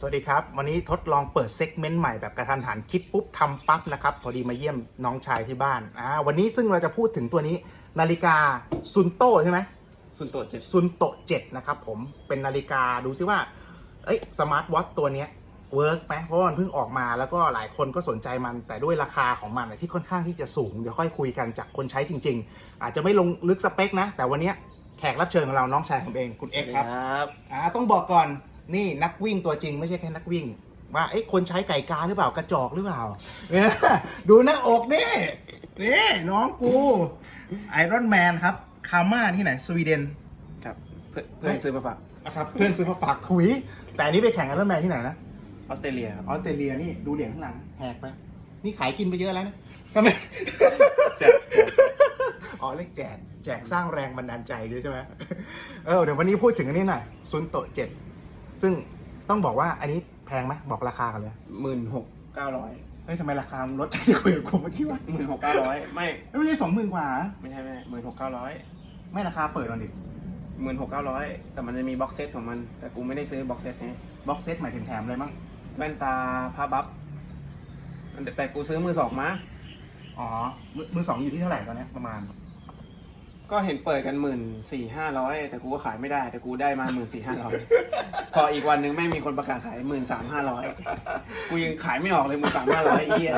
สวัสดีครับ วันนี้ทดลองเปิดเซกเมนต์ใหม่แบบกระทันหันคิดปุ๊บทำปั๊บนะครับ พอดีมาเยี่ยมน้องชายที่บ้านอ่าวันนี้ซึ่งเราจะพูดถึงตัวนี้ นาฬิกาซุนโตใช่ไหมซุนโตะเจ็ดซุนโตเจ็ดนะครับผมเป็นนาฬิกาดูซิว่า เอ้ยสมาร์ทวอทตัวเนี้ยเวิร์กไหมเพราะว่ามันเพิ่งออกมาแล้วก็หลายคนก็สนใจมัน แต่ด้วยราคาของมันเนี่ยที่ค่อนข้างที่จะสูง เดี๋ยวค่อยคุยกันจากคนใช้จริง ๆ อาจจะไม่ลงลึกสเปคนะ แต่วันเนี้ยแขกรับเชิญของเราน้องชายผมเองคุณเอ็กซ์ครับครับอ่าต้องบอกก่อน นี่นักวิ่งตัวจริงไม่ใช่แค่นักวิ่ง ว่าเอ้คนใช้ไก่กาหรือเปล่ากระจอกหรือเปล่าเนี่ยดูหน้าอกนี่นี่น้องกูไอรอนแมนครับคาม่าที่ไหนสวีเดนครับ เพื่อนเพื่อนซื้อมาฝากนะครับเพื่อนซื้อมาฝากถุย แต่อันนี้ไปแข่งไอรอนแมนที่ไหนนะออสเตรเลียครับออสเตรเลียนี่ดูเหรียญข้างหลังแหกไป นี่ขายกินไปเยอะแล้วนะทำไมแจกแจกอ๋อเรียกแจกแจกสร้างแรงบันดาลใจด้วยใช่ไหมเออเดี๋ยววันนี้พูดถึงอันนี้หน่อยซุนโตเจ็ด ซึ่งต้องบอกว่าอันนี้แพงไหมบอกราคากันเลยหมื่นหกเก้าร้อยเฮ้ยทำไมราคามันลดจากที่คุยกับผมเมื่อกี้วะหมื่นหกเก้าร้อยไม่ไม่ใช่สองหมื่นกว่าเหรอไม่ใช่ไม่หมื่นหกเก้าร้อยไม่ราคาเปิดมันดิหมื่นหกเก้าร้อยแต่มันจะมีบ็อกเซตของมัน แต่กูไม่ได้ซื้อบ็อกเซตนี้บ็อกเซตหมายถึงแถมอะไรมั่งแว่นตาผ้าบัฟแต่แต่กูซื้อมือสองมาอ๋อมือมือสองอยู่ที่เท่าไหร่ตอนเนี้ยประมาณ ก็เห็นเปิดกันหมื่นสี่ห้าร้อยแต่กูก็ขายไม่ได้ แต่กูได้มาหมื่นสี่ห้าร้อยพออีกวันหนึงแม่งมีคนประกาศขายหมื่นสามห้าร้อยกูยังขายไม่ออกเลยหมื่นสามห้าร้อยไอ้เหี้ย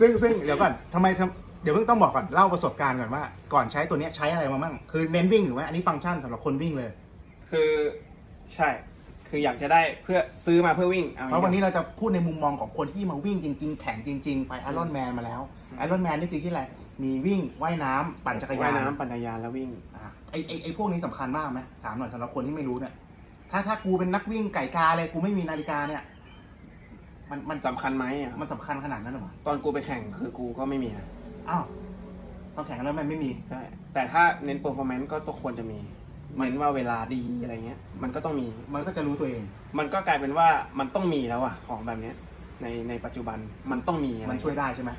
ซึ่งซึ่งเดี๋ยวก่อนทำไมทำเดี๋ยวเพิ่งต้องบอกก่อนเล่าประสบการณ์ก่อนว่า ก่อนใช้ตัวเนี้ยใช้อะไรมามั่งคือเน้นวิ่งหรือว่าอันนี้ฟังก์ชันสำหรับคนวิ่งเลย คือใช่ คืออยากจะได้เพื่อซื้อมาเพื่อวิ่งอเพราะวันนี้เราจะพูดในมุมมองของคนที่มาวิ่งจริง ๆ แข่งจริง ๆ ไปไอรอนแมนมาแล้วไอรอนแมนนี่คือที่อะไร มีวิ่งว่ายน้ำปั่นจักรยาว่านยน้ำปั่นจักรยานแล้ววิ่ง อะไอไอไอพวกนี้สำคัญมากไหมถามหน่อยสำหรับคนที่ไม่รู้เนี่ยถ้าถ้ากูเป็นนักวิ่งไก่กาเลยกูไม่มีนาฬิกาเนี่ย มันมันสำคัญไหมอะมันสำคัญขนาดนั้นเหรอวะตอนกูไปแข่งคือกูก็ไม่มีนะอ้าวตอนแข่งแล้วมันไม่มี ใช่แต่ถ้าเน้น performance ก็ต้องควรจะมีเน้นว่าเวลาดีอะไรเงี้ย มันก็ต้องมี มันก็จะรู้ตัวเอง มันก็กลายเป็นว่ามันต้องมีแล้วอะของแบบเนี้ยในในปัจจุบันมันต้องมีอะไรมันช่วยได้ใช่ไหม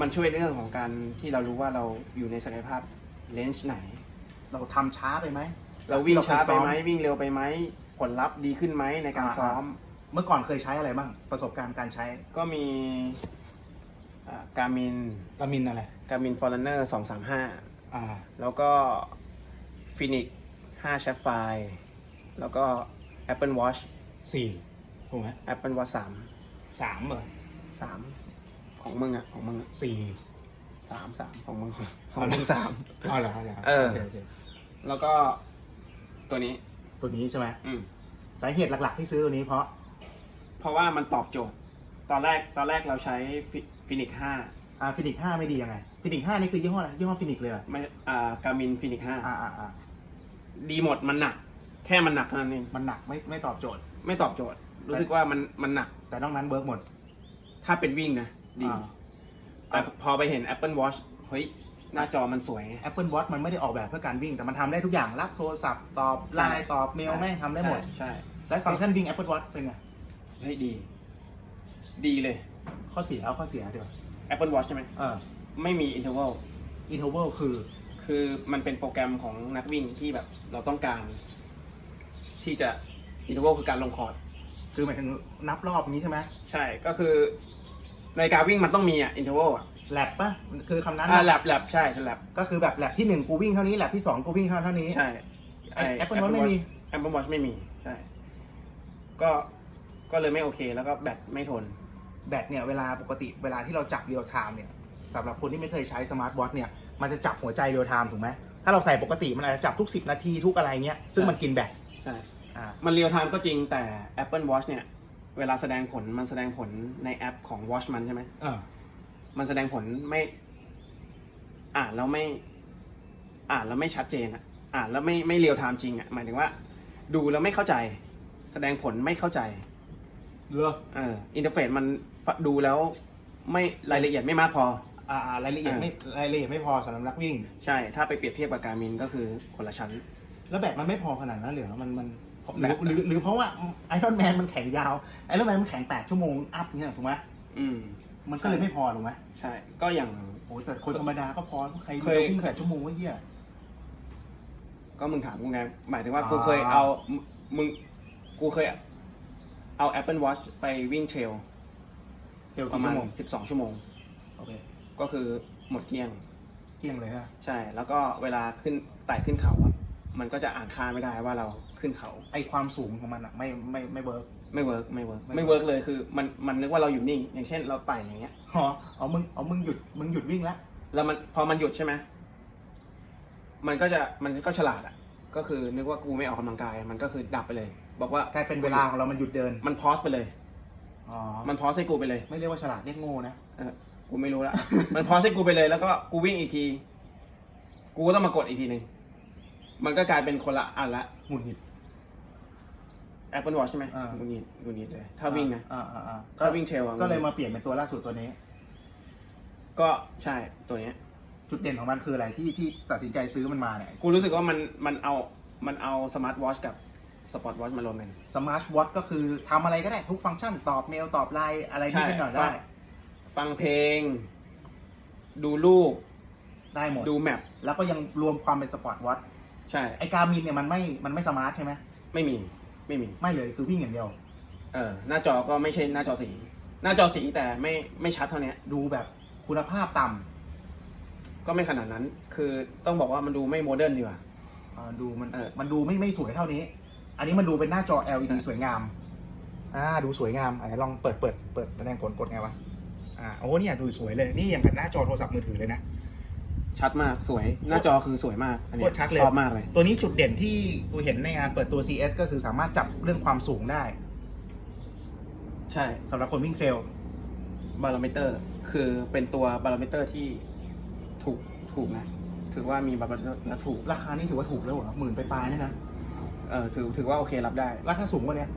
มันช่วยเรื่องของการที่เรารู้ว่าเราอยู่ในศักยภาพเลนจ์ไหน เราทำช้าไปไหมเราวิ่งช้าไปไหมเรเคยซ้อวิ่งเร็วไปไหมผลลัพธ์ดีขึ้นไหมในการอ่าซ้อม เมื่อก่อนเคยใช้อะไรบ้าง ประสบการณ์การใช้ก็มีการมินกามินอะไรการมินฟอร์เรนเนอร์สองสามห้าอ่า แล้วก็ฟินิกห้าแชฟไฟแล้วก็ Apple Watch สี่ถูกไหม Apple Watch สามสามเหรอสาม ของมึงอะของมึงอะสี่สามสามของมึงของมึงสามอ๋อเหรอเหรอเออ โคโคแล้วก็ตัวนี้ ตัวนี้ใช่ไหมอืม สาเหตุหลักๆที่ซื้อตัวนี้เพราะ เพราะว่ามันตอบโจทย์ ตอนแรกตอนแรกเราใช้ฟินิกห้าอ่าฟินิกห้าไม่ดียังไงฟินิกห้านี่คือยี่ห้ออะไรยี่ห้อฟินิกเลยเหรอไม่อ่าการมินฟินิกห้าอ่าอ่าอ่าดีหมดมันหนัก แค่มันหนักเท่านั้นเองมันหนักไม่ไม่ตอบโจทย์ ไม่ตอบโจทย์ รู้สึกว่ามันมันหนัก แต่นอกนั้นเบิร์กหมด ถ้าเป็นวิ่งนะ ดีอ่าแต่พอไปเห็น Apple Watch เฮ้ย หน้าจอมันสวยไง Apple Watch มันไม่ได้ออกแบบเพื่อการวิ่ง แต่มันทำได้ทุกอย่าง รับโทรศัพท์ ตอบไลน์ ตอบเมลแม่งทำได้หมด ใช่ และฟังก์ชันวิ่ง Apple Watch เป็นไง เฮ้ยดี ดีเลย ข้อเสียเอาข้อเสียเดี๋ยว Apple Watch ใช่ไหมเออไม่มี interval interval คือ คือมันเป็นโปรแกรมของนักวิ่งที่แบบเราต้องการ ที่จะ interval คือการลงคอร์ดคือหมายถึงนับรอบนี้ใช่ไหมใช่ก็คือ ในการวิ่งมันต้องมีอะ interval อะแลบปะคือคำนั้นอ่าปะแลบแลบใช่ใช่แลบก็คือแบบแลบที่หนึ่งกูวิ่งเท่านี้แลบที่สองกูวิ่งเท่าเท่านี้ใช่ไอ้ Apple Watch ไม่มี Apple Watch ไม่มีใช่ก็ก็เลยไม่โอเค แล้วก็แบตไม่ทน แบตเนี่ยเวลาปกติเวลาที่เราจับเรียลไทม์เนี่ยสำหรับคนที่ไม่เคยใช้สมาร์ทวอทเนี่ยมันจะจับหัวใจเรียลไทม์ถูกไหมถ้าเราใส่ปกติมันอาจจะจับทุก 10 นาทีทุกอะไรเงี้ยซึ่งมันกินแบตใช่อ่ามันเรียลไทม์ก็จริงแต่ Apple Watch เนี่ย เวลาแสดงผลมันแสดงผลในแอปของ Watch มันใช่ไหมเออมันแสดงผลไม่ อ่านแล้วไม่ อ่านแล้วไม่ชัดเจนอะอ่านแล้วไม่ไม่เรียลไทม์จริงอะหมายถึงว่า ดูแล้วไม่เข้าใจ แสดงผลไม่เข้าใจ เหรอ เอออินเทอร์เฟซมันฟะดูแล้วไม่รายละเอียดไม่มากพอ อ่าอ่ารายละเอียดไม่รายละเอียดไม่พอสำหรับนักวิ่ง ใช่ ถ้าไปเปรียบเทียบกับการมินก็คือคนละชั้น แล้วแบตมันไม่พอขนาดนั้นเลยเหรอมันมัน หแบรือตหรือหรือเพราะว่าไอรอนแมนมันแข็งยาวไอรอนแมนมันแข็ง8ชั่วโมงอัพเนี่ยถูกไหมอืม มันก็เลยไม่พอถูกไหมใช่ ก็อย่าง โอ้แต่คนธรรมดาก็พอใครเคยจะวิ่งแปดชั่วโมงวะเหี้ย ก็มึงถามกูไง หมายถึงว่าอ่ากูเคยเอา มึง กูเคย เอา Apple Watch ไปวิ่งเทรลเร็วปกี่ระมาชั่ณวโมง12ชั่วโมง โอเคก็คือหมดเกลี้ยง เที่ยงเลยฮะ ใช่ แล้วก็เวลาขึ้นไต่ขึ้นเขาอะ มันก็จะอ่านค่าไม่ได้ว่าเราขึ้นเขา ไอความสูงของมันอะไม่ไม่ไม่เวิร์ก ไม่เวิร์กไม่เวิร์กไม่ไม่เวิร์กเลยคือมันมันนึกว่าเราอยู่นิ่ง อย่างเช่นเราไต่อย่างเงี้ย อ๋อเอามึงเอามึงหยุดมึงหยุดวิ่งแล้วแล้วมันพอมันหยุดใช่ไหมมันก็จะมันก็ฉลาดอะ ก็คือนึกว่ากูไม่ออกกำลังกาย มันก็คือดับไปเลย บอกว่ากลายเป็นเวลาของเรามันหยุดเดินมันพอสไปเลย อ๋อมันพอสให้กูไปเลย ไม่เรียกว่าฉลาดเรียกโง่นะเออกูไม่รู้ละ มันพอสให้กูไปเลยแล้วก็กูวิ่งอีกที กูก็ต้องมากดอีกทีหนึ่ง มันก็กลายเป็นคนละอันละหงุดหงิด Apple Watch ใช่ไหมอ่ากูนิดกูนิดเลยถ้าวิ่งนะ อ่าอ่าอ่าถ้าวิ่งเทรลอะ ก็เลยมาเปลี่ยนเป็นตัวล่าสุดตัวนี้ ก็ใช่ตัวเนี้ย จุดเด่นของมันคืออะไรที่ที่ตัดสินใจซื้อมันมาเนี่ยกูรู้สึกว่ามันมันเอามันเอาสมาร์ทวอชกับสปอร์ตวอชมารวมกันสมาร์ทวอทก็คือทำอะไรก็ได้ทุกฟังก์ชันตอบเมลตอบไลน์อะไรที่ไม่หน่อยได้ฟังเพลง ดูรูปได้หมด ดูแมปแล้วก็ยังรวมความเป็นสปอร์ตวอท ใช่ ไอการมินเนี่ยมันไม่มันไม่สมาร์ทใช่ไหมไม่มีไม่มีไม่เลยคือวิ่งอย่างเดียว เออหน้าจอก็ไม่ใช่หน้าจอสี หน้าจอสีแต่ไม่ไม่ชัดเท่าเนี้ย ดูแบบคุณภาพต่ำก็ไม่ขนาดนั้น คือต้องบอกว่ามันดูไม่โมเดิร์นดีกว่า อ่าดูมันเออ มันดูไม่ไม่สวยเท่านี้ อันนี้มันดูเป็นหน้าจอ LED สวยงามอ่าดูสวยงามอันนี้ลองเปิดเปิดเปิดแสดงผลกดไงวะอ่าโอ้เนี่ยดูสวยเลยนี่อย่างกับหน้าจอโทรศัพท์มือถือเลยนะ ชัดมากสวยหน้าจอคือสวยมากอันโคเนี้ตรชัดเลย ชอบมากเลย ตัวนี้จุดเด่นที่กูเห็นในงานเปิดตัว CS ก็คือสามารถจับเรื่องความสูงได้ใช่สำหรับคนวิ่งเทรลบาโลเมเตอร์ คือเป็นตัวบาโลเมเตอร์ที่ถูกถูกนะถือว่ามีบาโลเมเตอร์และถูกราคานี่ถือว่าถูกแล้วเหรอหมื่นไปปลายๆเนี่ยนะเออถือถือว่าโอเครับได้ราคาสูงกว่าเนี้ย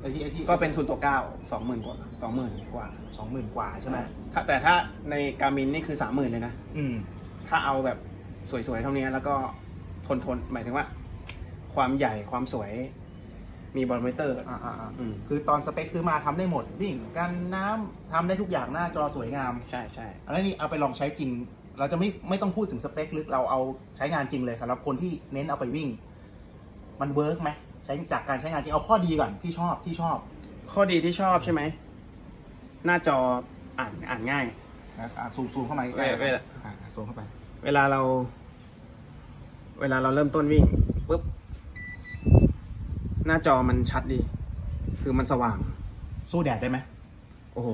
ไอ้ที่ไอ้ที่ก็เป็นศูนย์ตัวเก้าสองหมื่นกว่าสองหมื่นกว่าสองหมื่นกว่าใช่ไหมถ้าแต่ถ้าในการมินนี่คือสามหมื่นเลยนะ อืม ถ้าเอาแบบสวยๆเท่านี้แล้วก็ทนทนๆหมายถึงว่า ความใหญ่ความสวยมีบอลเมเตอร์ อ่าอ่าอ่าอืม คือตอนสเปคซื้อมาทำได้หมดวิ่งกันน้ำทำได้ทุกอย่างหน้าจอสวยงามใช่ใช่อันนี้เอาไปลองใช้จริง เราจะไม่ไม่ต้องพูดถึงสเปคลึกเราเอาใช้งานจริงเลยสำหรับคนที่เน้นเอาไปวิ่ง มันเวิร์กไหมใช้จากการใช้งานจริงเอาข้อดีก่อนที่ชอบที่ชอบ ข้อดีที่ชอบใช่ไหม หน้าจออ่านอ่านง่ายนะ อะซูมซูมเข้ามาใกล้เวลาๆอะซูมเข้าไป เวลาเรา เวลาเราเริ่มต้นวิ่งปุ๊บ หน้าจอมันชัดดี คือมันสว่าง สู้แดดได้ไหมโอ้โห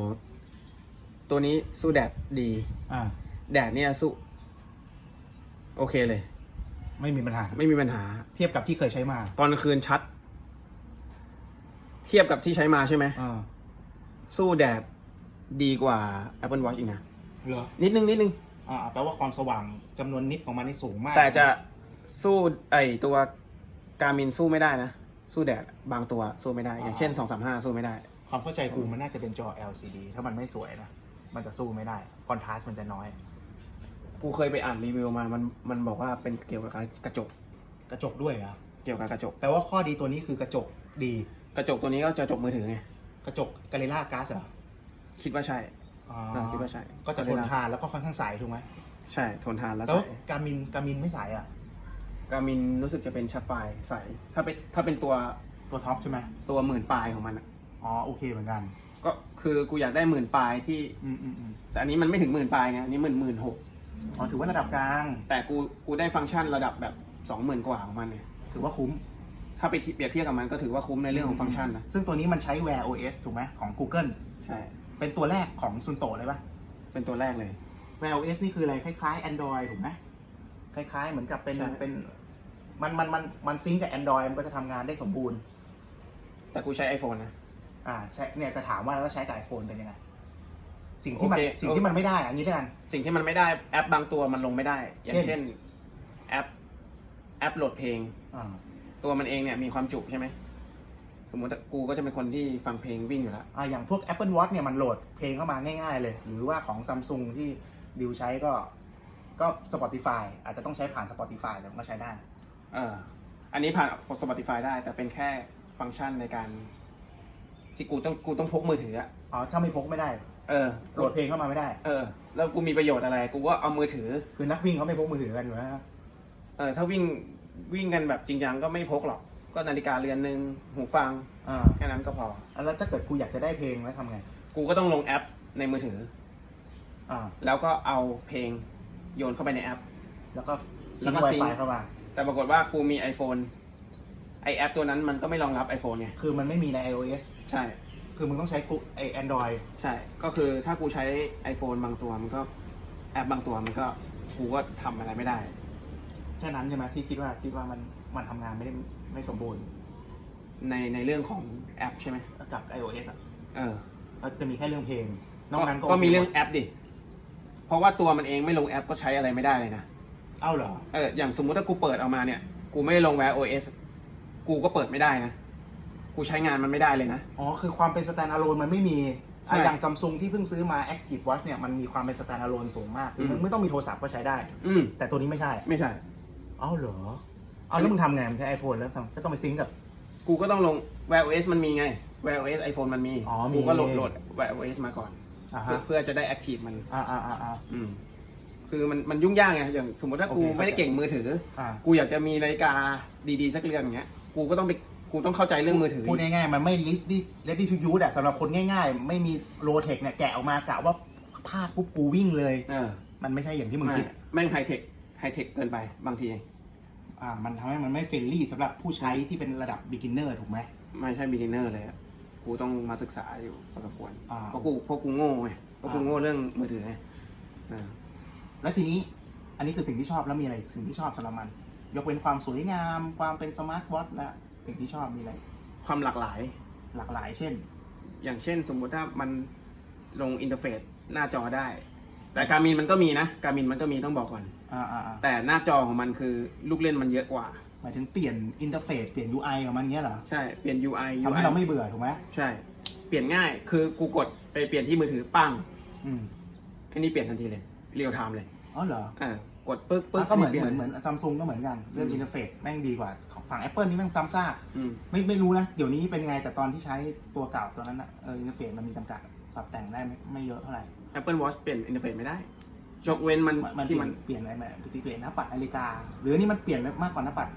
ตัวนี้สู้แดดดี อ่า แดดเนี่ยสู้ โอเคเลย ไม่มีปัญหา ไม่มีปัญหา เทียบกับที่เคยใช้มาตอนกลางคืนชัด เทียบกับที่ใช้มาใช่ไหม อ่าสู้แดดดีกว่า Apple Watch อีกนะ เหรอนิดนึงนิดนึง อ่าแปลว่าความสว่างจำนวนนิดของมันนี่สูงมากแต่จะสู้ไอตัวการมินสู้ไม่ได้นะ สู้แดดบางตัวสู้ไม่ได้ อย่างเช่น 235 สู้ไม่ได้ ความเข้าใจกูมันน่าจะเป็นจอ LCD ถ้ามันไม่สวยนะมันจะสู้ไม่ได้คอนทราสต์มันจะน้อย กูเคยไปอ่านรีวิวมา มันมันบอกว่าเป็นเกี่ยวกับกระจก กระจกด้วยเหรอเกี่ยวกับกระจก แปลว่าข้อดีตัวนี้คือกระจกดี กระจกตัวนี้ก็จะกระจกมือถือไง กระจกกาเลล่าก๊าซเหรอคิดว่าใช่ อ๋ออ่าคิดว่าใช่ก็จะทนทานแล้วก็ค่อนข้างใสถูกไหมใช่ทนทานแล้วแล้วใสการมินการมินไม่ใสอะ การมินรู้สึกจะเป็นชัดไฟใสถ้าเป็นถ้าเป็นตัวตัวท็อปใช่ไหมตัวหมื่นปลายของมันอะอ๋อโอเคเหมือนกัน ก็คือกูอยากได้หมื่นปลายที่ อืมอืมอืมแต่อันนี้มันไม่ถึงหมื่นปลายไงอันนี้หมื่นหมื่นหกอ๋อถือว่าระดับกลาง แต่กูกูได้ฟังก์ชันระดับแบบสองหมื่นกว่าของมันเนี่ยถือว่าคุ้มถ้าไปเปรียบเทียบกับมันก็ถือว่าคุ้มในเรื่องของฟังก์ชันนะซึ่งตัวนี้มันใช้ Wear OS ถูกไหมของ Google ใช่ เป็นตัวแรกของซุนโตเลยปะเป็นตัวแรกเลย Wear OS นี่คืออะไรคล้ายๆ Android ถูกไหมคล้ายๆ เหมือนกับเป็นใช่ เป็นมันมันมันมันซิงก์กับ Android มันก็จะทำงานได้สมบูรณ์ แต่กูใช้ iPhone นะ อ่าใช่เนี่ยจะถามว่าแล้วใช้กับ iPhone เป็นยังไง สิ่งที่มันโอเค สิ่งที่มันไม่ได้อะอันนี้ด้วยกัน สิ่งที่มันไม่ได้แอปบางตัวมันลงไม่ได้ อย่างเช่นเช่นแอปแอปโหลดเพลง อ่าตัวมันเองเนี่ยมีความจุใช่ไหม สมมติกูก็จะเป็นคนที่ฟังเพลงวิ่งอยู่แล้วอ่าอย่างพวก Apple Watch เนี่ยมันโหลดเพลงเข้ามาง่ายๆเลย หรือว่าของ Samsung ที่ดิวใช้ก็ก็ Spotify อาจจะต้องใช้ผ่าน Spotify แต่มันก็ใช้ได้เอออันนี้ผ่าน Spotify ได้ แต่เป็นแค่ฟังก์ชันในการ ที่กูต้องกูต้องพกมือถืออะอ๋อถ้าไม่พกไม่ได้ เออโหลดเพลงเข้ามาไม่ได้ เออ แล้วกูมีประโยชน์อะไร กูก็เอามือถือ คือนักวิ่งเขาไม่พกมือถือกันอยู่แล้วเออถ้าวิ่งวิ่งกันแบบจริงจังก็ไม่พกหรอก กก็นาฬิกาเรือนหนึ่งหูฟังอ่าแค่นั้นก็พอ แล้วถ้าเกิดกูอยากจะได้เพลงแล้วทำไง กูก็ต้องลงแอปในมือถือ อ่า แล้วก็เอาเพลงโยนเข้าไปในแอป แล้วก็แล้ซิงวก็ค์ซิงค์ Wi-Fi เข้ามาแต่ปรากฏว่ากูมี iPhone ไอแอปตัวนั้นมันก็ไม่รองรับ iPhone ไงคือมันไม่มีใน iOS ใช่ คือมึงต้องใช้กูไอแอนดรอยใช่ ก็คือถ้ากูใช้ iPhone บางตัวมันก็แอปบางตัวมันก็กูก็ทำอะไรไม่ได้ แค่นั้นใช่ไหมที่คิดว่าคิดว่ามันมันทำงานไม่ไม่สมบูรณ์ในในเรื่องของแอปใช่ไหมกับ iOS อะเออก็จะมีแค่เรื่องเพลงนอกนั้นก็ก็ก็มีเรื่องแอปดิ เพราะว่าตัวมันเองไม่ลงแอปก็ใช้อะไรไม่ได้เลยนะ เอ้าเหรอ เออ อย่างสมมุติถ้ากูเปิดออกมาเนี่ย กูไม่ได้ลง Wear OS กูก็เปิดไม่ได้นะ กูใช้งานมันไม่ได้เลยนะ อ๋อ คือความเป็น stand alone มันไม่มีใช่อะอย่างซัมซุงที่เพิ่งซื้อมา Active Watch เนี่ยมันมีความเป็น stand alone สูงมากคืออืมมันไม่ต้องมีโทรศัพท์ก็ใช้ได้ อืม แต่ตัวนี้ไม่ใช่ ไม่ใช่เอ้าเหรอเอาแล้วมึงทำไงมึงใช้ iPhone แล้วทำก็ต้องไปซิงก์กับ กูก็ต้องลง Wear OS มันมีไง Wear OS iPhone มันมี อ๋อมี กูก็โหลดโหลด Wear OS มาก่อน อ่าเพื่อฮะเพื่อจะได้ Active มัน อ่าอ่าอ่าอ่า อืม คือมันมันยุ่งยากไง อย่างสมมติถ้ากูโอเคเข้าใจไม่ได้เก่งมือถือ อ่า กูอยากจะมีนาฬิกาดีๆ สักเรือนอย่างเงี้ย กูก็ต้องไป กูต้องเข้าใจเรื่องมือถือ พูดง่ายๆ มันไม่ ready ready to use อะสำหรับคนง่ายๆ ไม่มีโลเทคเนี่ยแกะออกมากะว่าพลาดปุ๊บกูวิ่งเลย เออมันไม่ใช่อย่างที่มึงไม่คิด แม่งไฮเทค ไฮเทคเกินไปบางที อ่ามันทำให้มันไม่เฟรนลี่สำหรับผู้ใช้ที่เป็นระดับ beginner ถูกไหม ไม่ใช่ beginner เลยอะกูต้องมาศึกษาอยู่พอสมควรอ่า เพราะกูเพราะกูโง่ไงเพราะกูอ่าโง่เรื่องมือถือไงเออแล้วทีนี้อันนี้คือสิ่งที่ชอบแล้วมีอะไรอีกสิ่งที่ชอบสำหรับมัน ยกเว้นความสวยงาม ความเป็นสมาร์ทวอทและสิ่งที่ชอบมีอะไร ความหลากหลาย หลากหลายเช่น อย่างเช่นสมมุติถ้ามันลงอินเทอร์เฟซหน้าจอได้ แต่การมินมันก็มีนะการมินมันก็มีต้องบอกก่อน อ่าอ่าอ่าแต่หน้าจอของมันคือลูกเล่นมันเยอะกว่า หมายถึงเปลี่ยนอินเทอร์เฟซเปลี่ยน UI ของมันเงี้ยเหรอใช่เปลี่ยน UI ทำให้เราไม่เบื่อถูกไหมใช่ เปลี่ยนง่ายคือกูกดไปเปลี่ยนที่มือถือปั้งอืมอันนี้เปลี่ยนทันทีเลยเรียลไทม์เลยอ๋อเหรออ่ากดปึ๊กปึ๊กก็เหมือนปลี่เหยมือนเหมือนซัมซุงก็เหมือนกันเรื่องอืมอินเทอร์เฟซแม่งดีกว่าของฝั่ง Apple นี่แม่งซ้ำซากอืมไม่ไม่รู้นะ เดี๋ยวนี้เป็นไงแต่ตอนที่ใช้ตัวเก่าตัวนั้นอะเอออินเทอร์เฟซมันมีจำกัดปรับแต่งได้ไม่ไม่เยอะเท่าไหร่ Apple Watch เปลี่ยนอินเทอร์เฟซไม่ได้ ยกเว้นมันมันมันเปที่ลี่ยมันน เปลี่ยนอะไรแบบเปลี่ยนหน้าปัดนาฬิกา หรืออันนี่มันเปลี่ยนมากกว่าหน้าปัด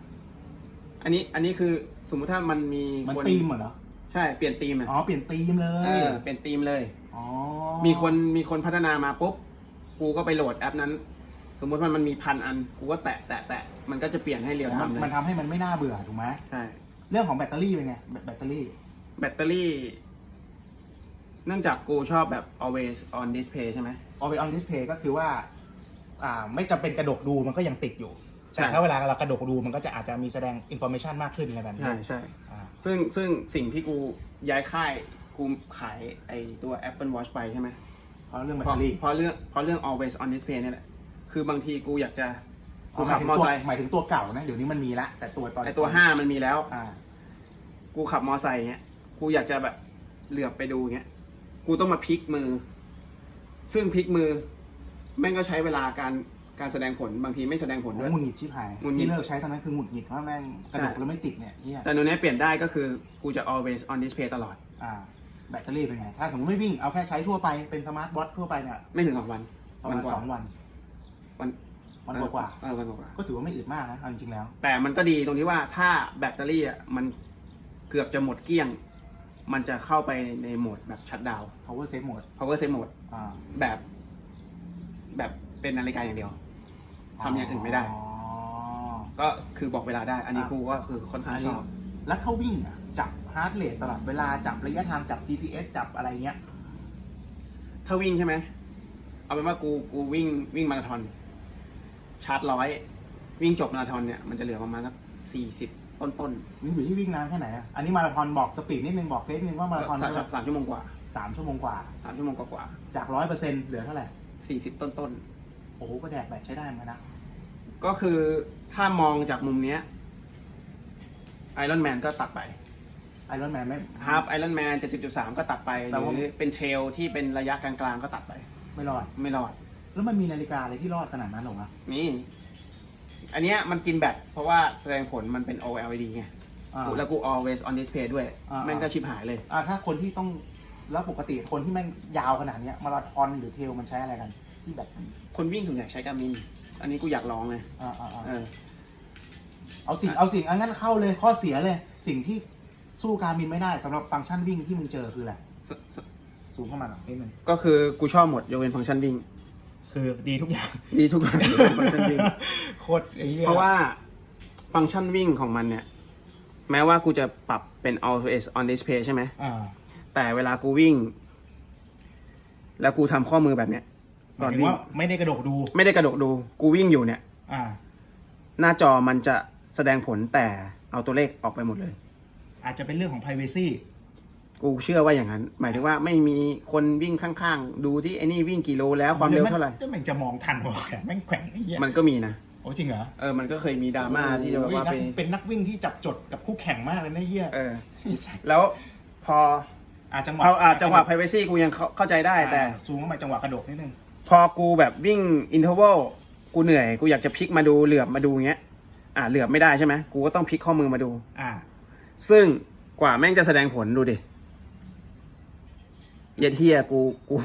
อันนี้อันนี้คือสมมุติถ้ามันมีมันคนธีมเหรอ ใช่เปลี่ยนธีมอะอ๋อ เปลี่ยนธีมเลเอยอเปลี่ยนธีมเลย อ๋อมีคนมีคนพัฒนามาปุ๊บกูก็ไปโหลดแอปนั้น สมมติว่ามันมีพันอันกูก็แตะแตะแตะมันก็จะเปลี่ยนให้เรียวไทมันม์เลยมันทำให้มันไม่น่าเบื่อถูกไหมใช่เรื่องของแบตเตอรี่เป็นไงแบตแบตเตอรี่ แบตเตอรี่ เนื่องจากกูชอบแบบ always on display ใช่ไหมเอาไป on display ก็คือว่าอ่าไม่จำเป็นกระดกดูมันก็ยังติดอยู่ใช่ แต่ถ้าเวลาเรากระดกดูมันก็จะอาจจะมีแสดงอินโฟ a t ชันมากขึ้นอะไรแบบนี้ใช่ใช่ อ่าซึ่งซึ่งสิ่งที่กูย้ายค่ายกูขายไอตัว Apple Watch ไปใช่ไหมเพราะเรื่องแบตเพราะเตอรี่เพราะเรื่องเพราะเรื่อง always on display เนี่ยแหละ คือบางทีกูอยากจะกูหขัมายบถึงมอตัวไซค์หมายถึงตัวเก่านะ เดี๋ยวนี้มันมีละ แต่ตัวตอนไอตัวห้ามันมีแล้ว อ่า กูขับมอไซค์เงี้ย กูอยากจะแบบเหลือบไปดูเงี้ย กูต้องมาพลิกมือ ซึ่งพลิกมือ แม่งก็ใช้เวลาการการแสดงผลบางทีไม่แสดงผลด้วย หงุดหงิดชิบหายหงุดหงิด ที่เลิกใช้ตอนนั้นคือหงุดหงิดว่าแม่งกระดกใช่แล้วไม่ติดเนี่ยเหียแต่ตัวเนี้ยเปลี่ยนได้ก็คือกูจะ always on display ตลอด อ่า แบตเตอรี่เป็นไง ถ้าสมมติไม่วิ่งเอาแค่ใช้ทั่วไปเป็นสมาร์ทวอททั่วไปเนี่ยไม่ถึงสองวันประมาณกว่าสองวันวันวันกว่าเออวันกว่าๆก็ถือว่าไม่อึดมากนะเอาจริงๆแล้ว แต่มันก็ดีตรงที่ว่าถ้าแบตเตอรี่อะมันเกือบจะหมดเกลี้ยง มันจะเข้าไปในโหมดแบบชัดดาว power save mode power save mode อ่าแบบ แบบเป็นนาฬิกาอย่างเดียว ทำอย่างอื่นไม่ได้อ๋อก็คือบอกเวลาได้ อันนี้อะครูก็คือค่อนข้างชอบ แล้วถ้าวิ่งอะ จับฮาร์ดเรทตลอดเวลาจับระยะทางจับ GPS จับอะไรเงี้ย ถ้าวิ่งใช่ไหม เอาเป็นว่ากูกูวิ่งวิ่งมาราธอน ชาร์จร้อย วิ่งจบมาราธอนเนี่ยมันจะเหลือประมาณสักสี่สิบ ต้นต้นมันอยู่ที่วิ่งนานแค่ไหนอะอันนี้มาราธอนบอกสปีดนิดนึงบอกเพจนิดนึงว่ามาราธอนสามสามสามชั่วโมงกว่าสามชั่วโมงกว่า สามชั่วโมงกว่าจากร้อยเปอร์เซ็นต์เหลือเท่าไหร่ สี่สิบต้นต้นโอ้โหก็แดกแบบใช้ได้เหมือนกันนะ ๆ ก็คือถ้ามองจากมุมเนี้ยไอรอนแมนก็ตัดไปไอรอนแมนไม่ ฮาร์ i ไอรอนแมนเจ็ดสิบจุดสามก็ตัดไป หแต่ว่า รือเป็นเทรลที่เป็นระยะกลางๆก็ตัดไป ไม่รอด ไม่รอด แล้วมันมีนาฬิกาอะไรที่รอดขนาดนั้นหรอวะนี่ อันเนี้ยมันกินแบตเพราะว่าแสดงผลมันเป็น OLED ไงอ่าแล้วกู always on display ด้วย อ่า แม่งก็ชิบหายเลย อ่าถ้าคนที่ต้องแล้วปกติคนที่แม่งยาวขนาดเนี้ยมาราธอนหรือเทรลมันใช้อะไรกันที่แบบคนวิ่งส่วนใหญ่ใช้การมิน อันนี้กูอยากลองเลยอ่าอ่าอ่าเออ เอาสิ่งเอาสิ่งอันนั้นเข้าเลยข้อเสียเลย สิ่งที่สู้การบินไม่ได้สำหรับฟังก์ชันวิ่งที่มึงเจอคืออะไรสสสูงเข้ามาหน่อยนิดนึงก็คือกูชอบหมดยกเว้นฟังก์ชันวิ่ง คือดีทุกอย่าง ดีทุกอย่างยกเว้นฟังก์ชันวิ่งโคตรไอ้เหี้ยเพราะว่าฟังก์ชันวิ่งของมันเนี่ย แม้ว่ากูจะปรับเป็น always on display ใช่ไหม อ่าแต่เวลากูวิ่ง แล้วกูทำข้อมือแบบเนี้ย หตมาอยนถึงวิ่ง ว่าไม่ได้กระโดดดู ไม่ได้กระโดดดู กูวิ่งอยู่เนี่ย อ่า หน้าจอมันจะแสดงผลแต่เอาตัวเลขออกไปหมดเลย อาจจะเป็นเรื่องของ privacy กูเชื่อว่าอย่างนั้น หมายถึงว่าไม่มีคนวิ่งข้างๆ ดูที่ไอ้นี่วิ่งกี่โลแล้วความเร็วเท่าไหร่แล้วมันจะมองทันหัวแขนแม่งแขว่งไอ้เหี้ยมันก็มีนะโอ้จริงเหรอเออมันก็เคยมีดราม่าที่จะแบบว่าโอ้ไปยนักเป็นนักวิ่งที่จับจดกับคู่แข่งมากเลยนะเหี้ยเออไอ้สัสแล้วพออาจังหวะเอาอาจังหวะ privacy กูยังเข้าเข้าใจได้แต่อ่าซูมเข้ามาจังหวะกระโดดนิดนึงพอกูแบบวิ่งอินเทอร์วลกูเหนื่อยกูอยากจะพลิกมาดูเหลือบมาดูเงี้ย อ่าเหลือบไม่ได้ใช่ไหมกูก็ต้องพลิกข้อมือมาดู อ่า ซึ่งกว่าแม่งจะแสดงผลดูดิ เหี้ย็ดเฮียกูกู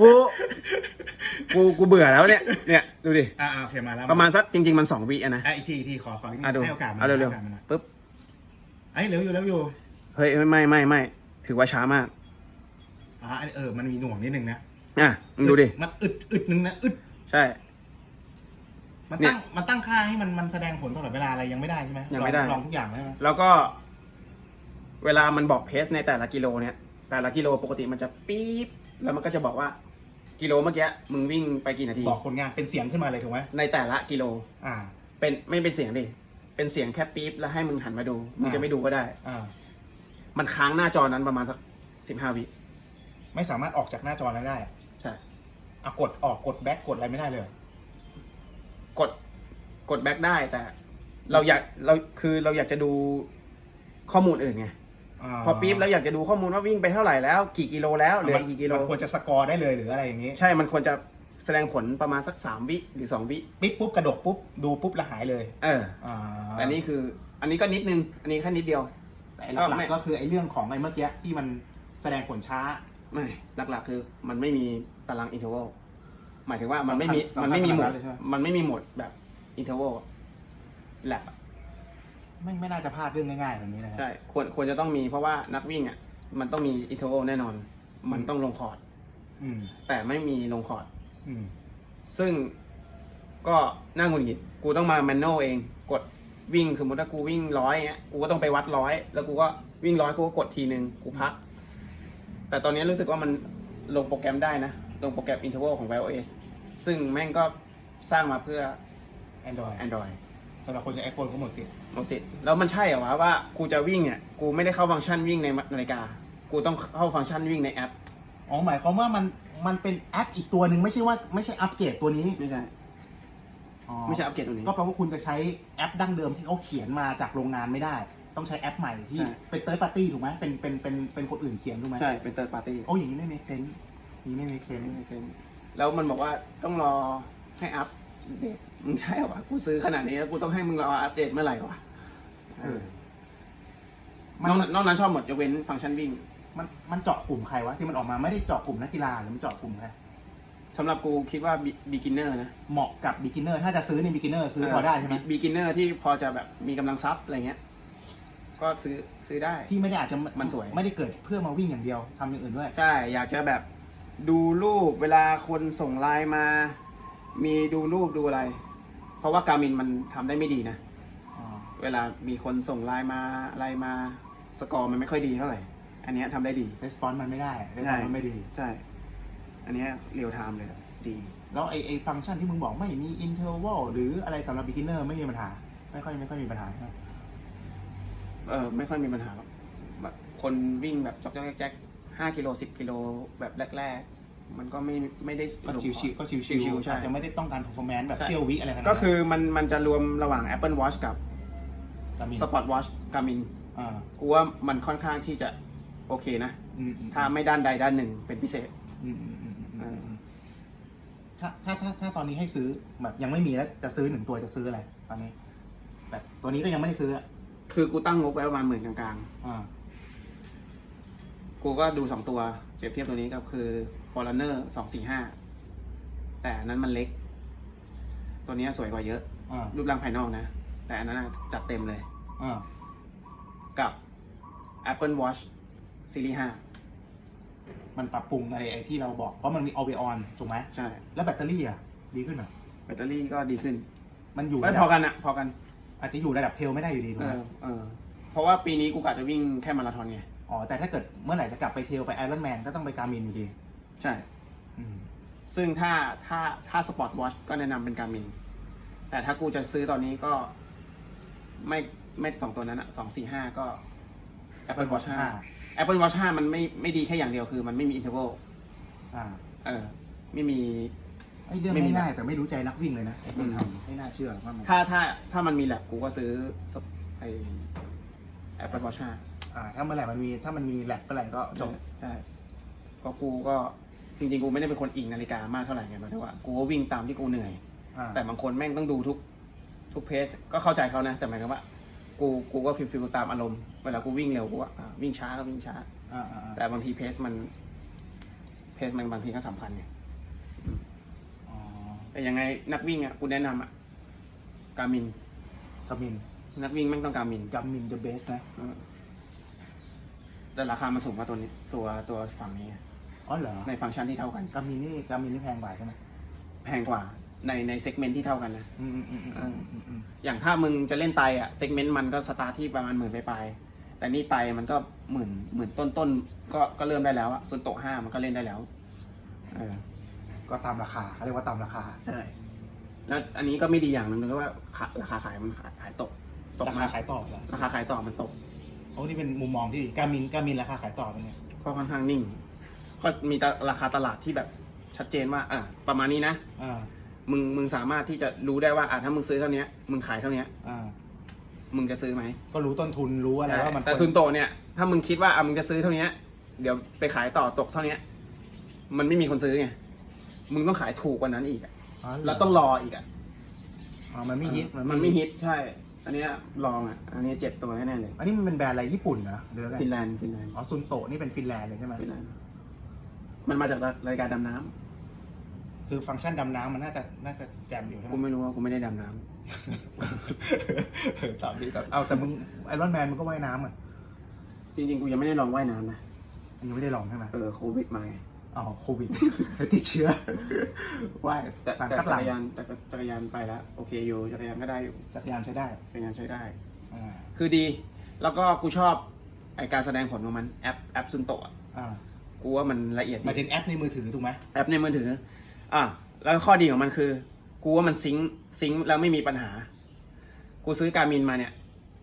กูกูกูเบื่อแล้วเนี่ยเนี่ยดูดิอ่าโอเคมาแล้วประมาณสักจริง ๆ มันสองวิอะนะอะอีกทีอีกทีขอขออีกนิดอะดูให้โอกาสมันเอาเร็วให้โอกาสมันหน่อยๆปุ๊บไอ้ยเร็วอยู่เร็วอยู่เฮ้ยไม่ไม่ไม่ถือว่าช้ามาก อ่าเออมันมีหน่วงนิดนึงนะอะมึงดูดิมันอึดอึดนึงนะอึดใช่ มันเนี่ตั้ยงมันตั้งค่าให้มันมันแสดงผลตลอดเวลาอะไรยังไม่ได้ใช่ไหมยังไม่ได้ ลอลองทุกอย่างแล้วใช่ไหมแล้วก็ เวลามันบอกเพสในแต่ละกิโลเนี่ย แต่ละกิโลปกติมันจะปี๊บแล้วมันก็จะบอกว่ากิโลเมื่อกี้มึงวิ่งไปกี่นาที บอกผลงานเป็นเสียงขึ้นมาเลยถูกไหมในแต่ละกิโล อ่า เป็นไม่เป็นเสียงดิเป็นเสียงแค่ปี๊บแล้วให้มึงหันมาดู มึงจะไม่ดูก็ได้ อ่า มันค้างหน้าจอนั้นประมาณสักสิบห้าวิไม่สามารถออกจากหน้าจอนั้นได้ใช่อะกดออกกดแบ็กกดอะไรไม่ได้เลยเหรอกดกดแบ็กได้แต่ เราอยากเราคือเราอยากจะดูข้อมูลอื่นไงา พอปี๊บแล้วอยากจะดูข้อมูลว่าวิ่งไปเท่าไหร่แล้วกี่กิโลแล้วเหลือกี่กิโลมันควรจะสกอร์ได้เลยหรืออะไรอย่างงี้ ใช่มันควรจะแสดงผลประมาณสักสามวิหรือสองวิปิ๊บปุ๊บกระโดดปุ๊บดูปุ๊บแล้วหายเลย เอออ่าอันนี้คืออันนี้ก็นิดนึง อันนี้แค่นิดเดียว แต่หลักไม่ๆก็คือไอ้เรื่องของไอ้เมื่อกี้ที่มันแสดงผลช้าไม่หลักๆคือมันไม่มีตารางอินเทอร์วลหมายถึงว่ามันไม่มีสำคัญมันไม่มีโหมสำคัดญเลยใช่ไหมมันไม่มีโหมดแบบอินเทอร์วลแลบ ไม่ไม่น่าจะพลาดเรื่องง่ายๆแบบนี้นะครัใช่ควรควรจะต้องมีเพราะว่านักวิ่งอะมันต้องมีอินเทอร์วลแน่นอน มันต้องลงคอร์ดอืมแต่ไม่มีลงคอร์ดอืมซึ่งก็น่าหงุดหงิดกูต้องมาแมนนวลเองกดวิ่งสมมติถ้ากูวิ่งร้อยเงี้ยกูก็ต้องไปวัดร้อยแล้วกูก็วิ่งร้อยกูก็กดทีนึงกูพัก แต่ตอนนี้รู้สึกว่ามันลงโปรแกรมได้นะ ลงโปรแกรม interval ของ iOS ซึ่งแม่งก็สร้างมาเพื่อ Android Android สำหรับคนใช้ iPhone ก็หมดสิทธิ์หมดสิทธิ์แล้วมันใช่เหรอวะว่ากูจะวิ่งเนี่ยกูไม่ได้เข้าฟังก์ชันวิ่งในนาฬิกา กูต้องเข้าฟังก์ชันวิ่งในแอปอ๋อหมายความว่ามันมันเป็นแอปอีกตัวหนึ่งไม่ใช่ว่าไม่ใช่อัปเกรดตัวนี้ไม่ใช่อ๋อไม่ใช่อัปเกรดตัวนี้ก็แปลว่าคุณจะใช้แอปดั้งเดิมที่เขาเขียนมาจากโรงงานไม่ได้ ต้องใช้แอปใหม่ที่ใช่ เป็นเติร์ดปาร์ตี้ถูกไหมเป็นเป็นเป็นเป็นคนอื่นเขียนถูกไหมใช่เป็น third party โอ้อย่างนี้ไม่ make sense อย่างนี้ไม่ make sense แล้วมันบอกว่าต้องรอให้อัปเดต มึงใช่เหรอวะกูซื้อขนาดนี้แล้วกูต้องให้มึงรออัปเดตเมื่อไหร่วะเออนมันอกนั้นนอกนั้นชอบหมดยกเว้นฟังก์ชันวิ่งมันมันเจาะกลุ่มใครวะที่มันออกมาไม่ได้เจาะกลุ่มนักกีฬาหรือมันเจาะกลุ่มใครสำหรับกูคิดว่า beginner นะเหมาะกับ beginner ถ้าจะซื้อใน beginner ซื้อพอได้ใช่ไหม beginner ที่พอจะแบบมีกำลังทรัพย์อะไรเงี้ย ก็ซื้อซื้อได้ ที่ไม่ได้อาจจะมันสวย ไม่ได้เกิดเพื่อมาวิ่งอย่างเดียวทำอย่างอื่นด้วย ใช่ อยากจะแบบดูรูปเวลาคนส่งไลน์มา มีดูรูปดูอะไร เพราะว่าการมินมันทำได้ไม่ดีนะ อ๋อเวลามีคนส่งไลน์มาอะไรมาสกอร์มันไม่ค่อยดีเท่าไหร่ อันเนี้ยทำได้ดี response มันไม่ได้ใช่ response มันไม่ดี ใช่ อันเนี้เรียลไทม์เลยอะดี แล้วไอไอฟังก์ชันที่มึงบอกไม่มี interval หรืออะไรสำหรับ beginner ไม่มีปัญหา ไม่ค่อยไม่ค่อยมีปัญหาใช่ไหมเออไม่ค่อยมีปัญหาหรอกแบบคนวิ่งแบบจอกจอกแจ๊กห้ากิโลสิบกิโลแบบแรกๆ มันก็ไม่ไม่ได้ก็ชิวชิวๆก็ชิวชิชิววๆใช่ อาจจะไม่ได้ต้องการ performance แบบใช่เซี่ยววิอะไรขนาดนั้นก็คือมันมันจะรวมระหว่าง Apple Watch กับ แต่มี Sport Watch Garmin อ่ากูว่ามันค่อนข้างที่จะโอเคนะ อืมอืมถ้าไม่ด้านใดด้านหนึ่งเป็นพิเศษ อืมอืมอืมอืมเออถ้าถ้าถ้าถ้าตอนนี้ให้ซื้อแบบยังไม่มีแล้วจะซื้อหนึ่งตัวจะซื้ออะไรตอนนี้ แบบตัวนี้ก็ยังไม่ได้ซื้ออะคือกูตั้งงบไว้ประมาณหมื่นกลางอ่า ๆ กูก็ดูสองตัว เปรียบเทียบตัวนี้กับคือ Forerunner สองสี่ห้าแต่อันนั้นมันเล็ก ตัวเนี้ยสวยกว่าเยอะ อ่ารูปร่างภายนอกนะ แต่อันนั้นอะจัดเต็มเลย อ่ากับ Apple Watch Series มันปรับปรุงอะไรไอ้ที่เราบอก เพราะมันมี a l w a y on ถูกไหม 5 ใช่ แล้วแบตเตอรี่อะ ดีขึ้นเหรอแบตเตอรี่ก็ดีขึ้นมันอยู่ไม่ระพดัอบกันอะพอกันอาจจะอยู่ระดับเทลไม่ได้อยู่ดีถูกเอไหมอเออเพราะว่าปีนี้กูกะจะวิ่งแค่มาราธอนไง อ๋อ แต่ถ้าเกิดเมื่อไหร่จะกลับไปเทลไปไอรอนแมนก็ต้องไปการมินอยู่ดี ใช่ อืม ซึ่งถ้าถ้าถ้าสปอร์ตวอชก็แนะนำเป็นการมิน แต่ถ้ากูจะซื้อตอนนี้ก็ ไม่ไม่สองตัวนั้นอะสองสี่ห้าก็ Apple Watch 5 Apple Watch 5 มันไม่ไม่ดีแค่อย่างเดียวคือ มันไม่มีอินเทอร์วลอ่าเออ ไม่มี ไอ้เรื่องไม่มีง่ายๆแต่ไม่รู้ใจนักวิ่งเลยนะไอ้คนอืม ทำไม่น่าเชื่อว่ามันถ้าถ้าถ้ามันมีแลบกูก็ซื้อสปไอ Apple Watch 5 อ่าถ้าเมื่อไหร่มันมีถ้ามันมีแลบเมื่อไหร่ก็จบใช่ก็กูก็จริงๆ กูไม่ได้เป็นคนอิงนาฬิกามากเท่าไหร่ไงหมายถึงว่ากูก็วิ่งตามที่กูเหนื่อย อ่าแต่บางคนแม่งต้องดูทุกทุกเพจก็เข้าใจเขานะ แต่หมายถึงว่า กูกูก็ฟิลฟิลตามอารมณ์เวลากูวิ่งเร็วกูว่าอ่าวิ่งช้าก็วิ่งช้า อ่าอ่าอ่าแต่บางทีเพจมัน เพจมันบางทีก็สำคัญไงอ๋อแต่ยังไงนักวิ่งอะกูแนะนำอะการมิน กามินนักวิ่งแม่งต้องการมิน กามิน the best นะ เออ แต่ราคามันสูงกว่าตัวนี้ตัวตัวฝั่งนี้ อ๋อเหรอในฟังก์ชันที่เท่ากัน กามินนี่กามินนี่แพงกว่าใช่ไหมแพงกว่าในในเซกเมนต์ที่เท่ากันนะ อืมอืมอืมอืมอืมอืมอย่างถ้ามึงจะเล่นไตอะเซกเมนต์มันก็สตาร์ทที่ประมาณหมื่นปลายๆแต่นี่ไตมันก็หมื่นหมื่นต้นต้นๆก็ก็เริ่มได้แล้วอะส่วนโตะห้ามันก็เล่นได้แล้วเออก็ตามราคาเขาเรียกว่าตามราคา ใช่แล้วอันนี้ก็ไม่ดีอย่างหนึ่งก็ว่าขาราคาขายมันขายขายตกตกรามาคากขายต่อเหรอราคาขายต่อมันตก โอ้นี่เป็นมุมมองที่ดีกามินกามินราคาขายต่อเป็นไงก็ค่อนข้างนิ่ง ก็มีตะราคาตลาดที่แบบชัดเจนว่าอะประมาณนี้นะ อ่า มึงมึงสามารถที่จะรู้ได้ว่าอะถ้ามึงซื้อเท่านี้มึงขายเท่านี้อ่า มึงจะซื้อไหมก็รู้ต้นทุนรู้อะไรว่ามันแต่ควรซุนโตะเนี่ยถ้ามึงคิดว่าอะมึงจะซื้อเท่านี้เดี๋ยวไปขายต่อตกเท่านี้มันไม่มีคนซื้อไงมึงต้องขายถูกกว่านั้นอีกอะอ๋อเหรแล้วต้องรออีกอะ อ๋อมันไม่ฮิต มันไม่ฮิตใช่ อันเนี้ยลองอะ อันเนี้ยเจ็บตัวแน่ๆเลย อันนี้มันเป็นแบรนด์อะไรญี่ปุ่นเหรอหรืออะไรฟินแลนด์ ฟินแลนด์ อ๋อซุนโตะนี่เป็นฟินแลนด์เลยใช่ไหมฟินแลนด์ มันมาจากรายการดำน้ำคือฟังก์ชันดำน้ำมันน่าจะน่าจะแจ่มอยู่ใช่ไหม กูไม่รู้ว่ากูไม่ได้ดำน้ตอบดีตอบเอาแต่มึงไอรอนแมนมันก็ว่ายน้ำอะำจริงๆ กูยังไม่ได้ลองว่ายน้ำนะ ยังไม่ได้ลองใช่ไหมเออโควิดมาไง อ๋อโควิด ติดเชื้อว่ายแต่สารแต่คัดหลัจังกรยานแต่จักรยานไปแล้วโอเคอยู่จักรยานก็ได้อยู่จักรยานใช้ได้จักรยานใช้ได้ อ่าคือดี แล้วก็กูชอบไอการแสดงผลของมันแอปแอปซุนโตะอ่ากูว่ามันละเอียดหมายดีถึงแอปในมือถือถูกไหมแอปในมือถือ อะแล้วข้อดีของมันคือ กูว่ามันซิงค์ซิงค์แล้วไม่มีปัญหา กูซื้อการมินมาเนี่ย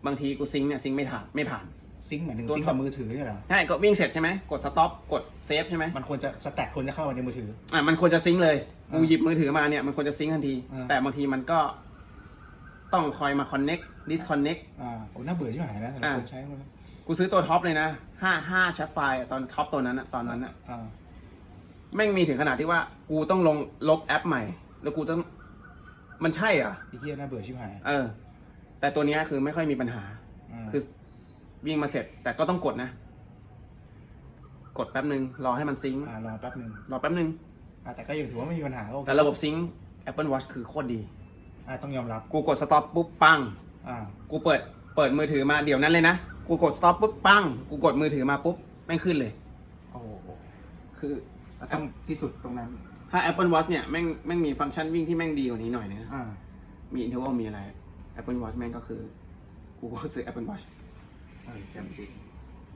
บางทีกูซิงค์เนี่ยซิงค์ไม่ผ่านไม่ผ่าน ซิงค์หมายถึงตัว ซิงค์กับมือถือเนี่ยเหรอใช่ก็วิ่งเสร็จใช่ไหมกดสต็อปกดเซฟใช่ไหมมันควรจะสแต็กควรจะเข้ามาในมือถือ อะมันควรจะซิงค์เลยกูอ่าหยิบมือถือมาเนี่ยมันควรจะซิงค์ทันที อ่า แต่บางทีมันก็ต้องคอยมา connect disconnect อ่าโอ้น่าเบื่อที่หายนะสำหรับอ่า คนใช้มันกูซื้อตัวท็อปเลยนะห้าห้าแชทไฟล์อะตอนท็อปตัวนั้นอะตอนนั้นอะอ่าแม่งมีถึงขนาดที่ว่ากูต้องลงลบแอปใหม่ แล้วกูต้องมันใช่เหรอะ ไอ้เหี้ยน่าเบื่อชิบหายเออ แต่ตัวเนี้ยคือไม่ค่อยมีปัญหาาคือ วิ่งมาเสร็จ แต่ก็ต้องกดนะ กดแป๊บหนึ่งรอให้มันซิงค์อ่ารอแป๊บหนึ่งรอแป๊บหนึ่งอ่าแต่ก็ยังถือว่าไม่มีปัญหาก็โอเคแต่ระบบซิงค์ Apple Watch คือโคตรดี อ่าต้องยอมรับกูกดสต็อปปุ๊บปัง อ่ากูเปิดเปิดมือถือมาเดี๋ยวนั้นเลยนะ กูกดสต็อปปุ๊บปัง กูกดมือถือมาปุ๊บแม่งขึ้นเลย โอ้โหคือต้องที่สุดตรงนั้น ถ้า Apple Watch เนี่ยแม่งแม่งมีฟังก์ชันวิ่งที่แม่งดีกว่านี้หน่อยนึงนะอ่า มีอินเทอร์วลมีอะไร Apple Watch แม่งก็คือ กูก็ซื้อ Apple Watch เออแจ่มจริง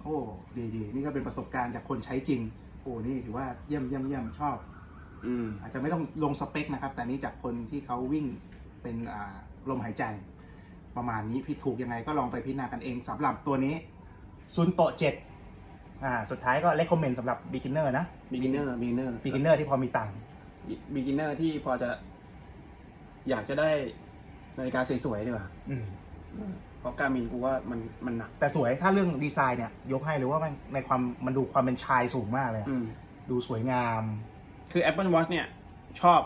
โอ้ดีดีนี่ก็เป็นประสบการณ์จากคนใช้จริง โอ้นี่ถือว่าเยี่ยมเยี่ยมเยี่ยมชอบ อืม อาจจะไม่ต้องลงสเปคนะครับ แต่นี่จากคนที่เขาวิ่งเป็นอ่าลมหายใจ ประมาณนี้ผิดถูกยังไงก็ลองไปพิจารณากันเองสำหรับตัวนี้ซุนโตเจ็ดอ่าสุดท้ายก็เล c คอมเมนต์สำหรับ beginner นะ beginner beginner beginner ที่พอมีตังค์ beginner ที่พอจะ อยากจะได้นาฬิกาสวยๆดีกว่าอืม เพราะการมินกูว่ามันมันหนัก แต่สวยถ้าเรื่องดีไซน์เนี่ย ยกให้เลยว่ามันในความมันดูความเป็นชายสูงมากเลยอะอืม ดูสวยงามคือ Apple Watch เนี่ย ชอบ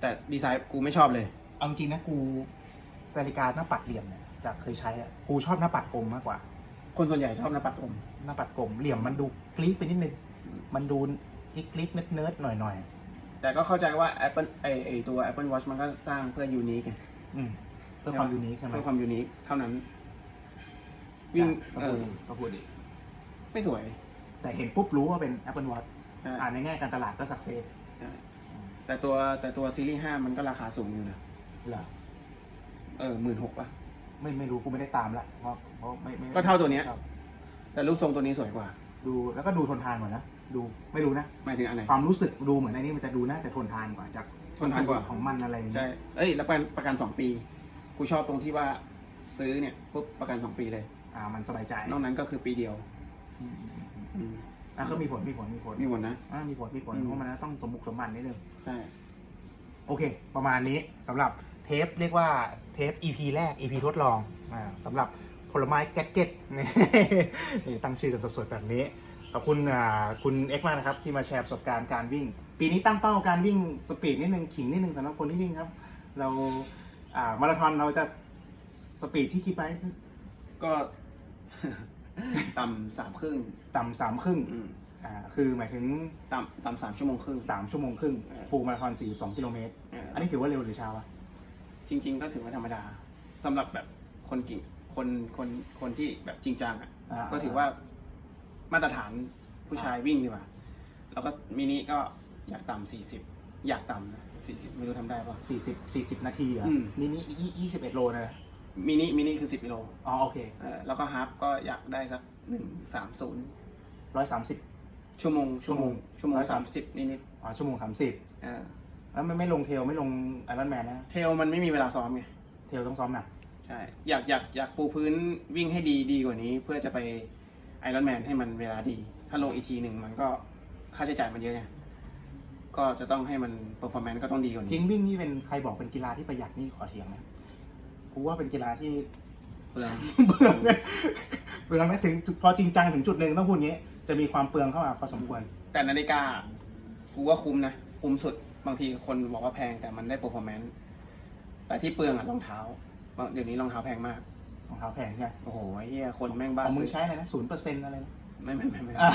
แต่ดีไซน์กูไม่ชอบเลย เอาจริงๆนะกูนาฬิกาหน้าปัดเหลี่ยมเนี่ยจากเคยใช้อะกูชอบหน้าปัดกลมมากกว่า คนส่วนใหญ่ชอบหน้าปัดอมหน้าปัดกลมเหลี่ยมมันดูกลิ๊กไปนิดนึงมันดูกลิ๊กกลิ๊กเนิร์ดเนิร์ดหน่อยหน่อยแต่ก็เข้าใจว่า Apple ไอไอตัว Apple Watch มันก็สร้างเพื่อยูนิคไงๆอืม เพื่อความยูนิคใช่ไหมเพื่อความยูนิคเท่านั้น วิ่งก็เอพูดอดีก็พูดดีไม่สวย แต่เห็นปุ๊บรู้ว่าเป็น Apple Watch ใช่อ่าในแง่การตลาดก็สักเซสใช่แต่ตัวแต่ตัวซีรีส์ห้ามันก็ราคาสูงอยู่นะเหรอเออหมื่นหกป่ะ ไม่ไม่รู้กูไม่ได้ตามละเพราะเพราะไม่ไม่ก็เท่าตัวเนี้ยครับแต่รูปทรงตัวนี้สวยกว่า ดูแล้วก็ดูทนทานกว่านะดูไม่รู้นะหมายถึงอันไหนความรู้สึกดูเหมือนอันนี้มันจะดูน่าจะทนทานกว่าจากทนทานกว่าวัสดุของมันอะไรอย่างใช่เงี้ยเอ้ยแล้วประกันประกันสองปี กูชอบตรงที่ว่าซื้อเนี่ยปุ๊บประกันสองปีเลย อ่า มันสบายใจนอกนั้นก็คือปีเดียวอืมอืมอืมอืมอะก็มีผลมีผลมีผลมีหมดนะ อ่ามีผลมีผลอืม เพราะมันต้องสมบุกสมบันนิดนึง ใช่ โอเค ประมาณนี้สำหรับเทปเรียกว่าเทป EP แรก EP ทดลองอ่าสำหรับผลไม้แก๊กเก็ต นี่ตั้งชื่อกันสดๆแบบนี้ ขอบคุณอ่าคุณเอ็กซ์มากนะครับ ที่มาแชร์ประสบการณ์การวิ่ง ปีนี้ตั้งเป้าการวิ่งสปีดนิดนึง ขิงนิดนึงสำหรับคนที่วิ่งครับ เรา อ่ามาราธอนเราจะสปีดที่คิดไว้ก็ ต่ำสามครึ่งต่ำสามครึ่งอืมอ่าคือหมายถึงต่ำต่ำสามชั่วโมงครึ่ง สามชั่วโมงครึ่งเออฟูลมาราธอน42กิโลเมตรเอออันนี้ถือว่าเร็วหรือช้าวะจริง ๆ ก็ถือว่าธรรมดาสำหรับแบบคนกิ่งคนคนคนที่แบบจริงจังอะาก็ถือว่ามาตรฐานผู้ชายวิ่งดีกว่า แล้วก็มินิก็อยากต่ำสี่สิบอยากต่ำนะ สี่สิบ ไม่รู้ทำได้ป่ะสี่สิบสี่สิบนาทีเหรอะอืมนี่นี่ยี่สิบเอ็ดโลนะมินิมินิคือสิบกิโลอ๋อโอเคเออแล้วก็ฮาฟก็อยากได้สักหนึ่งสามศูนย์ร้อยสามสิบ ชั่วโมงชั่วโมงชั่วโมงร้อยสาสามมสิบนิดนิดอ๋อชั่วโมงสามสิบๆเออแล้วไม่ไม่ลงเทลไม่ลงไอรอนแมนนะ เทรลมันไม่มีเวลาซ้อมไง เทลต้องซ้อมหนักใช่ อยากอยากอยากปูพื้นวิ่งให้ดีดีกว่านี้ เพื่อจะไปไอรอนแมนให้มันเวลาดี ถ้าลงอีกทีหนึ่งมันก็ค่าใช้จ่ายมันเยอะไง ก็จะต้องให้มันเปอร์ฟอร์แมนซ์ก็ต้องดีกว่าจนี้ริงวิ่งนี่เป็นใครบอกเป็นกีฬาที่ประหยัดนี่ขอเถียงนะกูว่าเป็นกีฬาที่ เปลือง เปลืองนะเปลืองนะถึงพอจริงจังถึงจุดหนึ่งต้องพูดงี้ จะมีความเปลืองเข้ามาพอสมควร แต่นาฬิกากูว่าคุ้มนะ คุ้มสุดบางทีคนบอกว่าแพงแต่มันได้เปอร์ฟอร์แมนซ์แต่ที่เปลืองอะรองเท้าบางเดี๋ยวนี้รองเท้าแพงมาก ของเท้าแพงใช่ไหมโอ้โหไอ้เฮียคนแม่งบ้าของมึงซื้อใช้อะไรนะศูนย์เปอร์เซ็นต์อะไรนะ ไม่ไม่ไม่ไม่อ่า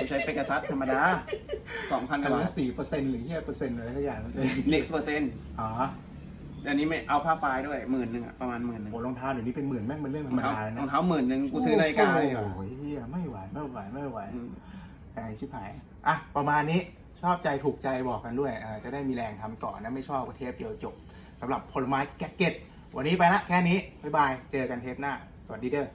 กูใช้เปกาซัสธรรมดาสองพันกอันว่าละสี่เปอร์เซ็นต์หรือเฮียเปอร์เซ็นต์อะไรสักอย่างนั่นเองเน็กซ์เปอร์เซ็นต์อ๋ออันนี้ไม่เอาผ้าปลายด้วยหมื่นหนึ่งอะประมาณหมื่นหนึ่งโอ้รองเท้าเดี๋ยวนี้เป็นหมื่นแม่งเป็นเรื่องธรรรอมงเท้าดาเลยรนะองเท้าหมื่นหนึ่งกูซื้อนาฬิกาเลยดีกว่าโอ้โหเฮียไม่ไหวไม่ไหวไม่ไหว อืมแพงชิบหาย อะ ประมาณนี้ ชอบใจถูกใจบอกกันด้วยอ่าจะได้มีแรงทำต่อนะ ไม่ชอบก็เทปเดียวจบสำหรับผลไม้แก๊กเก็ต วันนี้ไปละแค่นี้ บ๊ายบาย เจอกันเทปหน้า สวัสดีเด้อ